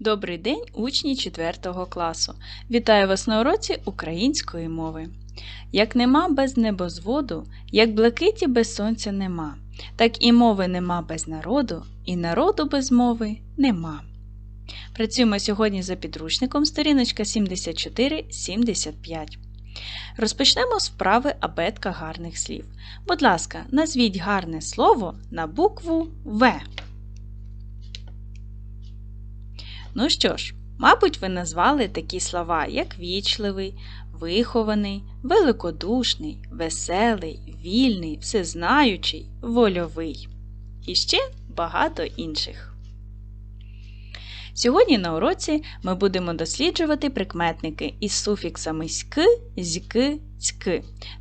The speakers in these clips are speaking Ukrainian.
Добрий день, учні 4 класу. Вітаю вас на уроці української мови. Як нема без небозводу, як блакиті без сонця нема, так і мови нема без народу, і народу без мови нема. Працюємо сьогодні за підручником сторіночка 74-75. Розпочнемо з вправи абетка гарних слів. Будь ласка, назвіть гарне слово на букву В. Ну що ж, мабуть, ви назвали такі слова, як вічливий, вихований, великодушний, веселий, вільний, всезнаючий, вольовий. І ще багато інших. Сьогодні на уроці ми будемо досліджувати прикметники із суфіксами ськ, зьк, цьк.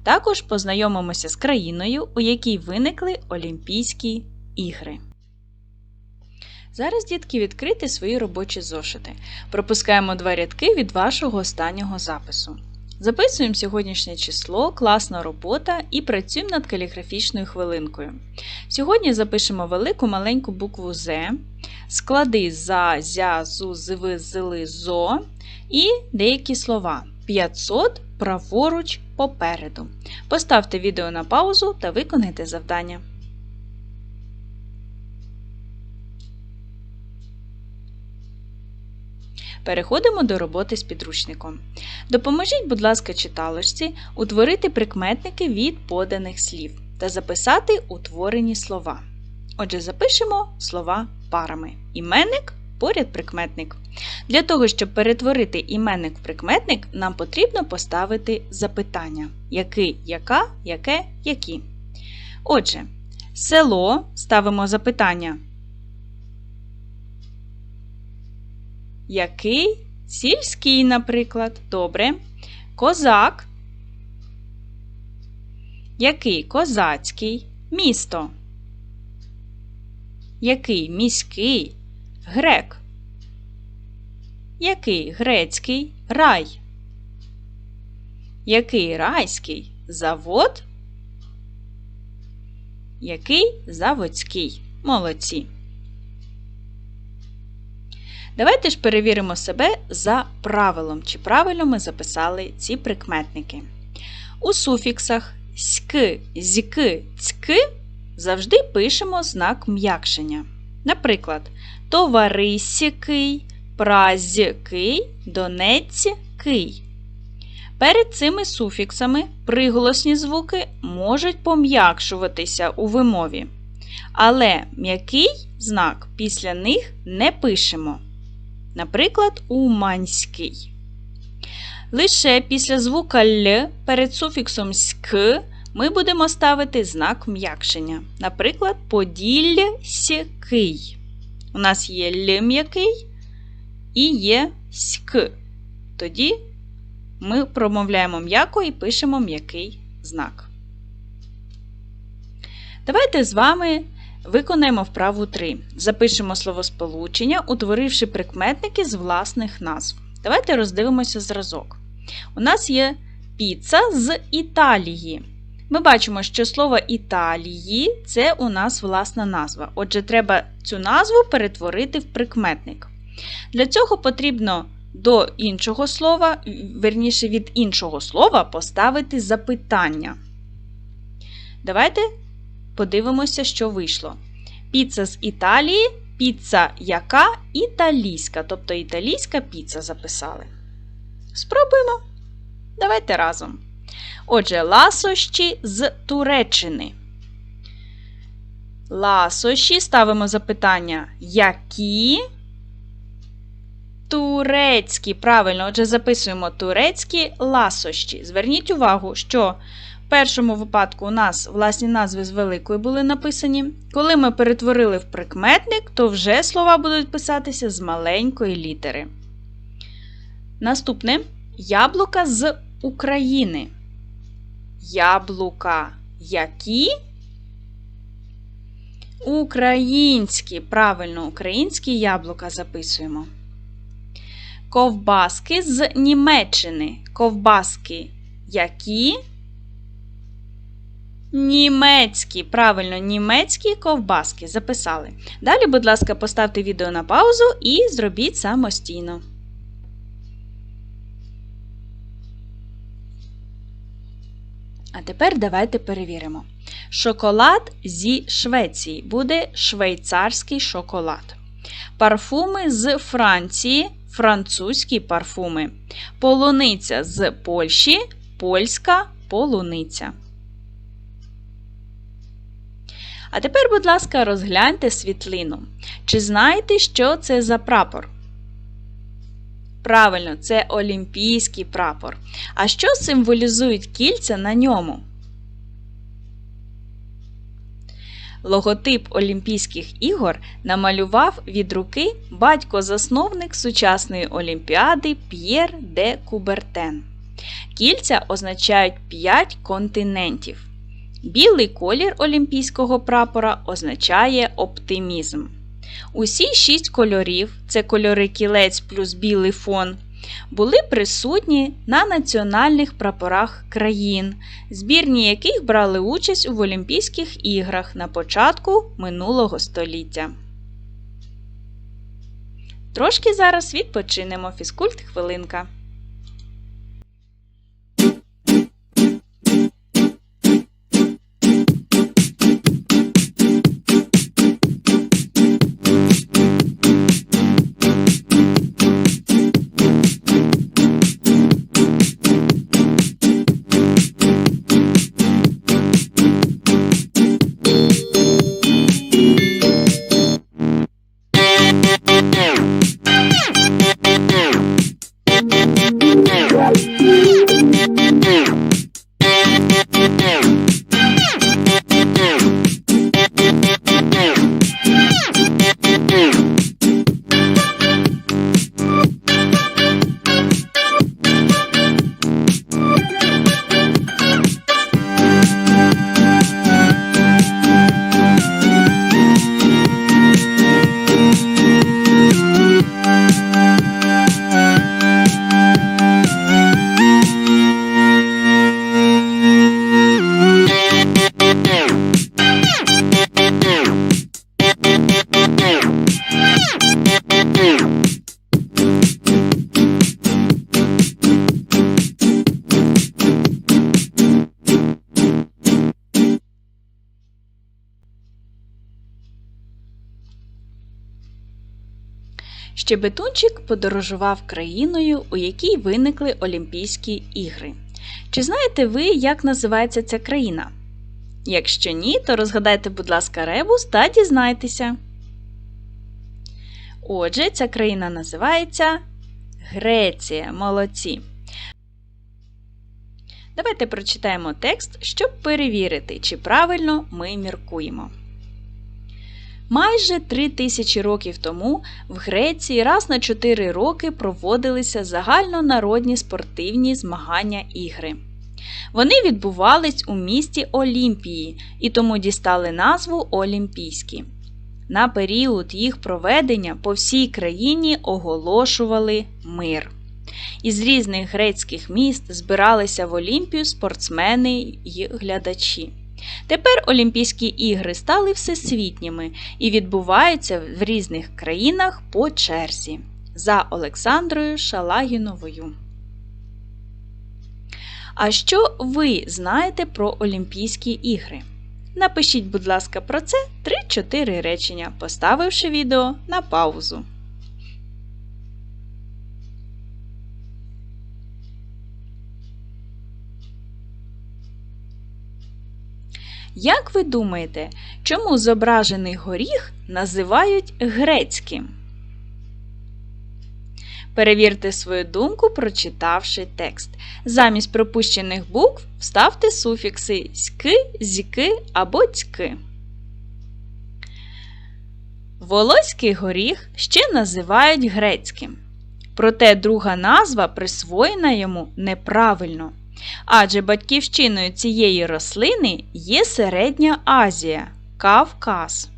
Також познайомимося з країною, у якій виникли Олімпійські ігри. Зараз, дітки, відкрити свої робочі зошити. Пропускаємо два рядки від вашого останнього запису. Записуємо сьогоднішнє число, класна робота і працюємо над каліграфічною хвилинкою. Сьогодні запишемо велику маленьку букву З, склади за, зя, зу, зви, зили, зо і деякі слова. 500 праворуч попереду. Поставте відео на паузу та виконайте завдання. Переходимо до роботи з підручником. Допоможіть, будь ласка, читалочці утворити прикметники від поданих слів та записати утворені слова. Отже, запишемо слова парами. Іменник поряд прикметник. Для того, щоб перетворити іменник в прикметник, нам потрібно поставити запитання: який, яка, яке, які. Отже, село ставимо запитання. Який? Сільський, наприклад. Добре. Козак. Який козацький? Місто. Який міський? Грек. Який грецький рай? Який райський завод? Який заводський? Молодці. Давайте ж перевіримо себе за правилом, чи правильно ми записали ці прикметники. У суфіксах ськ, зьк, цьк завжди пишемо знак м'якшення. Наприклад, товарисякий, празький, донецький. Перед цими суфіксами приголосні звуки можуть пом'якшуватися у вимові. Але м'який знак після них не пишемо. Наприклад, уманський. Лише після звука Л перед суфіксом ськ ми будемо ставити знак м'якшення. Наприклад, подільський. У нас є Л м'який і є ськ. Тоді ми промовляємо м'яко і пишемо м'який знак. Давайте з вами Виконаємо вправу 3. Запишемо словосполучення, утворивши прикметники з власних назв. Давайте роздивимося зразок. У нас є піца з Італії. Ми бачимо, що слово Італії це у нас власна назва. Отже, треба цю назву перетворити в прикметник. Для цього потрібно до іншого слова, верніше від іншого слова, поставити запитання. Давайте Подивимося, що вийшло. Піца з Італії, піца яка італійська, тобто італійська піца записали. Спробуємо. Давайте разом. Отже, ласощі з Туреччини. Ласощі ставимо запитання, які турецькі. Правильно, отже, записуємо турецькі ласощі. Зверніть увагу, що першому випадку у нас власні назви з великої були написані. Коли ми перетворили в прикметник, то вже слова будуть писатися з маленької літери. Наступне яблука з України. Яблука які? Українські. Правильно, українські яблука записуємо. Ковбаски з Німеччини. Ковбаски які? Німецькі, правильно, німецькі ковбаски записали. Далі, будь ласка, поставте відео на паузу і зробіть самостійно. А тепер давайте перевіримо. Шоколад зі Швеції буде швейцарський шоколад. Парфуми з Франції французькі парфуми. Полуниця з Польщі польська полуниця. А тепер, будь ласка, розгляньте світлину. Чи знаєте, що це за прапор? Правильно, це олімпійський прапор. А що символізують кільця на ньому? Логотип Олімпійських ігор намалював від руки батько-засновник сучасної олімпіади П'єр де Кубертен. Кільця означають 5 континентів. Білий колір олімпійського прапора означає оптимізм. Усі шість кольорів це кольори кілець плюс білий фон, були присутні на національних прапорах країн, збірні яких брали участь у Олімпійських іграх на початку минулого століття. Трошки зараз відпочинемо фізкульт хвилинка. Щебетунчик подорожував країною, у якій виникли Олімпійські ігри. Чи знаєте ви, як називається ця країна? Якщо ні, то розгадайте, будь ласка, ребус та дізнайтеся. Отже, ця країна називається Греція. Молодці. Давайте прочитаємо текст, щоб перевірити, чи правильно ми міркуємо. Майже три тисячі років тому в Греції раз на чотири роки проводилися загальнонародні спортивні змагання ігри. Вони відбувались у місті Олімпії і тому дістали назву Олімпійські. На період їх проведення по всій країні оголошували мир. Із різних грецьких міст збиралися в Олімпію спортсмени й глядачі. Тепер Олімпійські ігри стали всесвітніми і відбуваються в різних країнах по черзі. За Олександрою Шалагіновою. А що ви знаєте про Олімпійські ігри? Напишіть, будь ласка, про це 3-4 речення, поставивши відео на паузу. Як ви думаєте, чому зображений горіх називають грецьким? Перевірте свою думку, прочитавши текст. Замість пропущених букв вставте суфікси ськи, зіки або цьки. Волоський горіх ще називають грецьким. Проте друга назва присвоєна йому неправильно. Адже батьківщиною цієї рослини є Середня Азія Кавказ.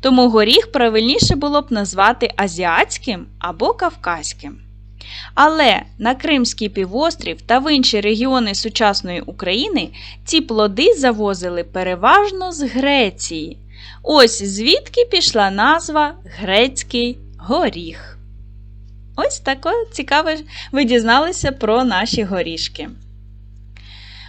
Тому горіх правильніше було б назвати азіатським або кавказьким. Але на Кримський півострів та в інші регіони сучасної України ці плоди завозили переважно з Греції. Ось звідки пішла назва грецький горіх. Ось таке цікаве ви дізналися про наші горішки.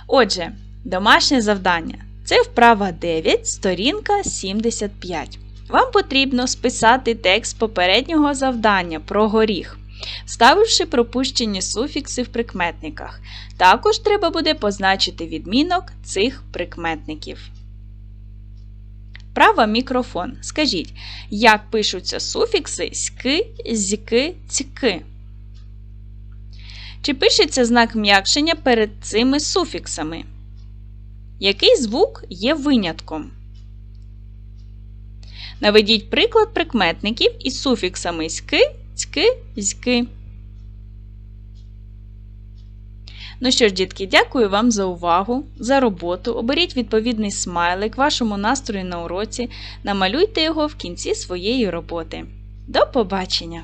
Отже, домашнє завдання. Це вправа 9, сторінка 75. Вам потрібно списати текст попереднього завдання про горіх, вставивши пропущені суфікси в прикметниках. Також треба буде позначити відмінок цих прикметників. Права мікрофон. Скажіть, як пишуться суфікси ськи, зьки, цьки? Чи пишеться знак м'якшення перед цими суфіксами? Який звук є винятком? Наведіть приклад прикметників із суфіксами ськи, цьки, зьки. Ну що ж, дітки, дякую вам за увагу, за роботу. Оберіть відповідний смайлик вашому настрою на уроці, намалюйте його в кінці своєї роботи. До побачення!